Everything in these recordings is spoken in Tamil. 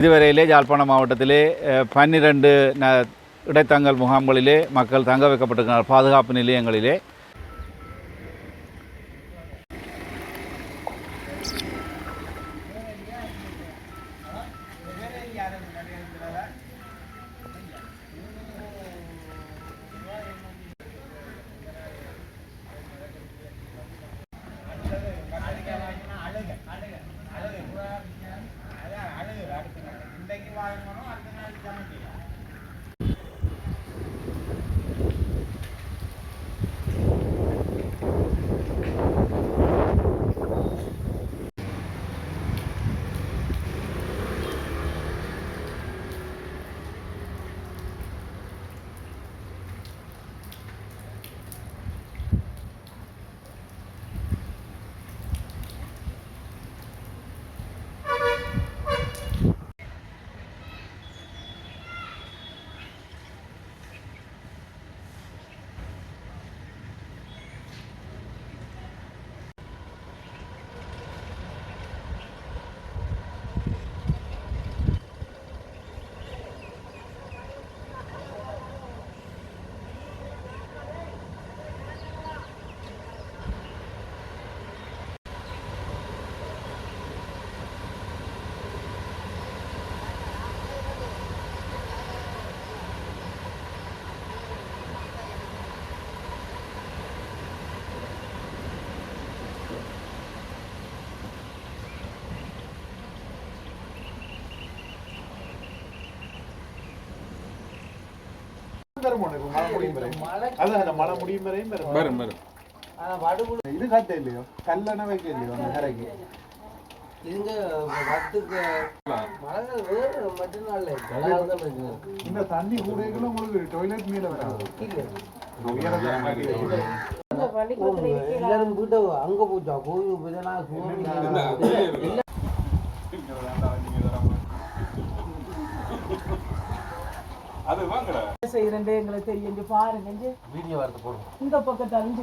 இதுவரையிலே யாழ்ப்பாணம் மாவட்டத்திலே பன்னிரண்டு ந இடைத்தங்கல் முகாம்களிலே மக்கள் தங்க வைக்கப்பட்டிருக்கிறார் பாதுகாப்பு நிலையங்களிலே. பாயசமும் அடுத்த நாள் சமைக்கலாம் வரும் உனக்கு மழை முடியும் வரை அதான் அந்த மழை முடியும் வரையும் வரும் வரும் வரும். ஆனா வடுகுழு இது கத்த இல்லையோ? கல்லணை வைக்க இல்லையோ? அந்த கரைக்கு? இதுங்க வட்டுக்கு மழை வேறு மட்டும் நாள்ல இருக்கு. அதனால தான் பிரச்சனை இந்த தண்ணி கூடைகளும் உங்களுக்கு டாய்லெட் மேல வராது. எல்லாரும் வீட்டை அங்க போச்சா? கோயில் போய் அது வாங்கடா. செய்யறேன் எங்களுக்கு தெரியும். பாருங்க இங்க. வீடியோ வரது போடுவோம் இந்த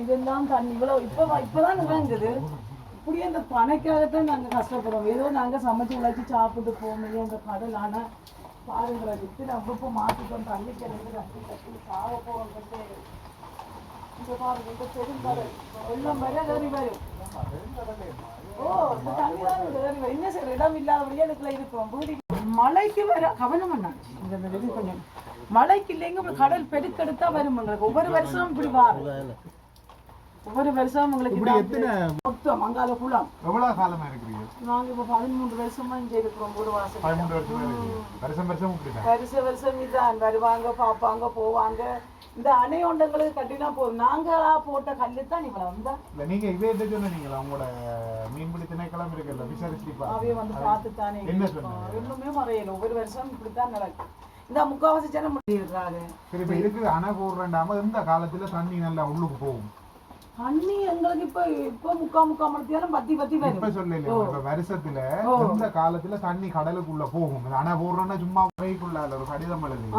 இதெல்லாம் தண்ணி இவ்வளவு இப்ப இப்பதான் விளங்குது இப்படியே இந்த பனைக்காகத்தான் நாங்க கஷ்டப்படுறோம். ஏதோ நாங்க சமைச்சு உழைச்சி சாப்பிட்டு போகணும் எங்க கடல் ஆனா பாருங்களா வித்து நம்ம இப்ப மாத்திட்டோம் தண்ணி கிடந்து கட்டி கட்டி சாக போகிறது இங்க பாருங்க இந்த பெரும் கடல். வெள்ளம் வர ஏறி வரும். ஓ இந்த தண்ணி தான் ஏறி வரும். என்ன செய்யற இடம் இல்லாதபடியே இதுக்குள்ள இருக்கோம் வீடு மழைக்கு வர கவனம் பண்ணாச்சு இந்த இது கொஞ்சம் மழைக்கு இல்லைங்க இப்ப கடல் பெருக்கெடுத்தா வரும் உங்களுக்கு. ஒவ்வொரு வருஷமும் இப்படி வரும். ஒவ்வொரு வருஷமும் உங்களுக்கு மொத்தம் அங்கால குளம் எவ்வளவு காலமா இருக்கிறீங்க? நாங்க இப்ப பதிமூன்று வருஷமா இங்க இருக்கிறோம் ஒரு பதிமூன்று வருஷமா வருஷம் வருஷம் இதான். வருவாங்க பார்ப்பாங்க போவாங்க. இந்த அணை ஒண்டங்களுக்கு கட்டினா போதும். நாங்களா போட்ட கல்லு தான் இவ்வளவு வந்தா இல்ல நீங்க இதே என்ன சொன்னீங்களா உங்களோட மீன்பிடி திணைக்களம் இருக்குல்ல விசாரிச்சு அவைய வந்து பார்த்துத்தானே என்ன இருக்கோம். சொன்னாங்க? ஒண்ணுமே மறையல. ஒவ்வொரு வருஷம் இப்படித்தான் நடக்கும் இந்த முக்காவாசி ஜனம் சரி இப்ப இருக்கு அணை போடுறேன்டாம இந்த காலத்துல தண்ணி நல்லா உள்ளுக்கு போகும்? தண்ணி எங்களுக்கு இப்ப இப்ப முக்கா முக்கா மணித்தியாலும் பத்தி பத்தி இப்ப சொல்லல இப்ப வருஷத்துல. இந்த காலத்துல தண்ணி கடலுக்குள்ள போகும்? அணை போடுறோம்னா சும்மா வைக்குள்ள ஒரு கடிதம் எழுதி.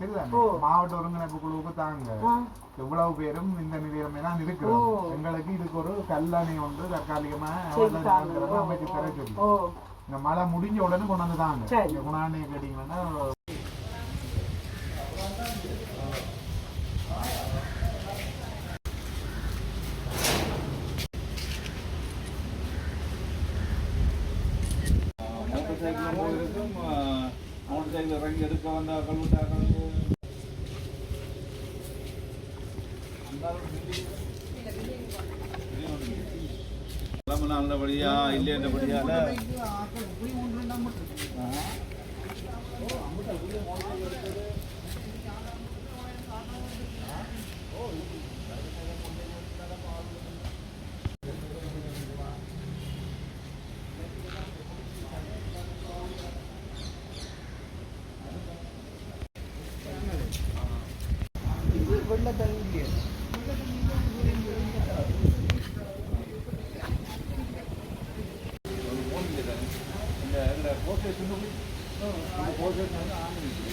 சரிதானே மாவட்ட ஒருங்கிணைப்பு குழுவுக்கு தாங்க. எவ்வளவு பேரும் இந்த நிலையில தான் இருக்கிறோம். எங்களுக்கு இதுக்கு ஒரு கல்லணை ஒன்று தற்காலிகமா அமைச்சு தர சொல்லி. இந்த மழை முடிஞ்ச உடனே கொண்டு வந்து தாங்க குணாண்ணையை கேட்டீங்கன்னா சைக்கிள் இறங்கி எடுக்க வந்த கல்விட்டார்கள் நல்லபடியா இல்லைன்றபடியால? இந்த இதில் போர்ட்ரேட் இன்னும் போர்ட்ரேட் வந்து ஆன் இருக்குது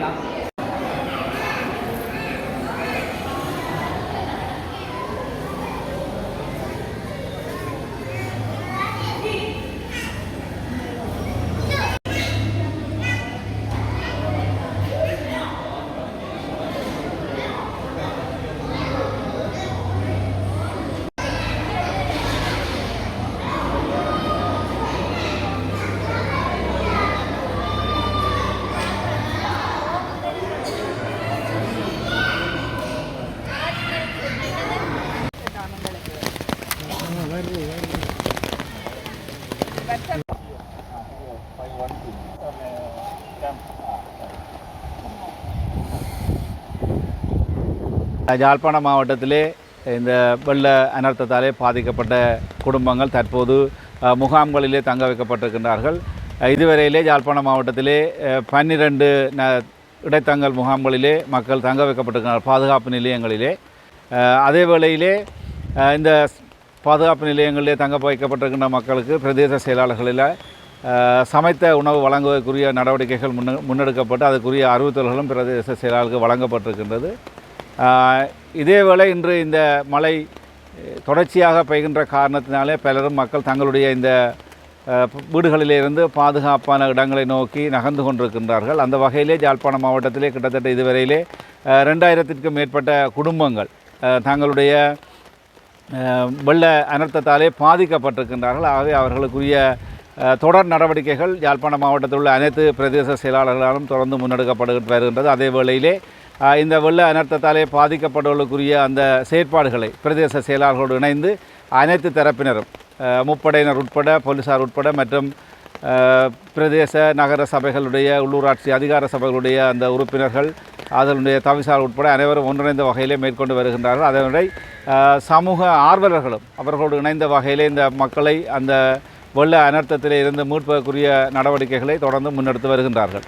weniger. யாழ்ப்பாண மாவட்டத்திலே இந்த வெள்ள அனர்த்தத்தாலே பாதிக்கப்பட்ட குடும்பங்கள் தற்போது முகாம்களிலே தங்க வைக்கப்பட்டிருக்கின்றார்கள். இதுவரையிலே யாழ்ப்பாண மாவட்டத்திலே பன்னிரண்டு ந இடைத்தங்கல் முகாம்களிலே மக்கள் தங்க வைக்கப்பட்டிருக்கிறார்கள் பாதுகாப்பு நிலையங்களிலே. அதே வேளையிலே இந்த பாதுகாப்பு நிலையங்களிலே தங்க வைக்கப்பட்டிருக்கின்ற மக்களுக்கு பிரதேச செயலாளர்களில் சமைத்த உணவு வழங்குவதற்குரிய நடவடிக்கைகள் முன்ன முன்னெடுக்கப்பட்டு அதுக்குரிய அறிவுறுத்தல்களும் பிரதேச செயலாளருக்கு வழங்கப்பட்டிருக்கின்றது. இதேவேளை இன்று இந்த மழை தொடர்ச்சியாக பெய்கின்ற காரணத்தினாலே பலரும் மக்கள் தங்களுடைய இந்த வீடுகளிலிருந்து பாதுகாப்பான இடங்களை நோக்கி நகர்ந்து கொண்டிருக்கின்றார்கள். அந்த வகையிலே ஜாழ்ப்பாணம் மாவட்டத்திலே கிட்டத்தட்ட இதுவரையிலே ரெண்டாயிரத்திற்கும் மேற்பட்ட குடும்பங்கள் தங்களுடைய வெள்ள அனர்த்தத்தாலே பாதிக்கப்பட்டிருக்கின்றார்கள். ஆகவே அவர்களுக்குரிய தொடர் நடவடிக்கைகள் யாழ்ப்பாண மாவட்டத்தில் உள்ள அனைத்து பிரதேச செயலாளர்களாலும் தொடர்ந்து முன்னெடுக்கப்பட்டு வருகின்றது அதே வேளையிலே இந்த வெள்ள அனர்த்தத்தாலே பாதிக்கப்பட்டவர்களுக்குரிய அந்த செயற்பாடுகளை பிரதேச செயலாளர்களோடு இணைந்து அனைத்து தரப்பினரும் முப்படையினர் உட்பட போலீசார் உட்பட மற்றும் பிரதேச நகர சபைகளுடைய உள்ளூராட்சி அதிகார சபைகளுடைய அந்த உறுப்பினர்கள் அதனுடைய தவிசார் உட்பட அனைவரும் ஒன்றிணைந்த வகையிலே மேற்கொண்டு வருகின்றார்கள். அதனுடைய சமூக ஆர்வலர்களும் அவர்களோடு இணைந்த வகையிலே இந்த மக்களை அந்த வெள்ள அனர்த்தத்தில் இருந்து மீட்பதற்குரிய நடவடிக்கைகளை தொடர்ந்து முன்னெடுத்து வருகின்றார்கள்.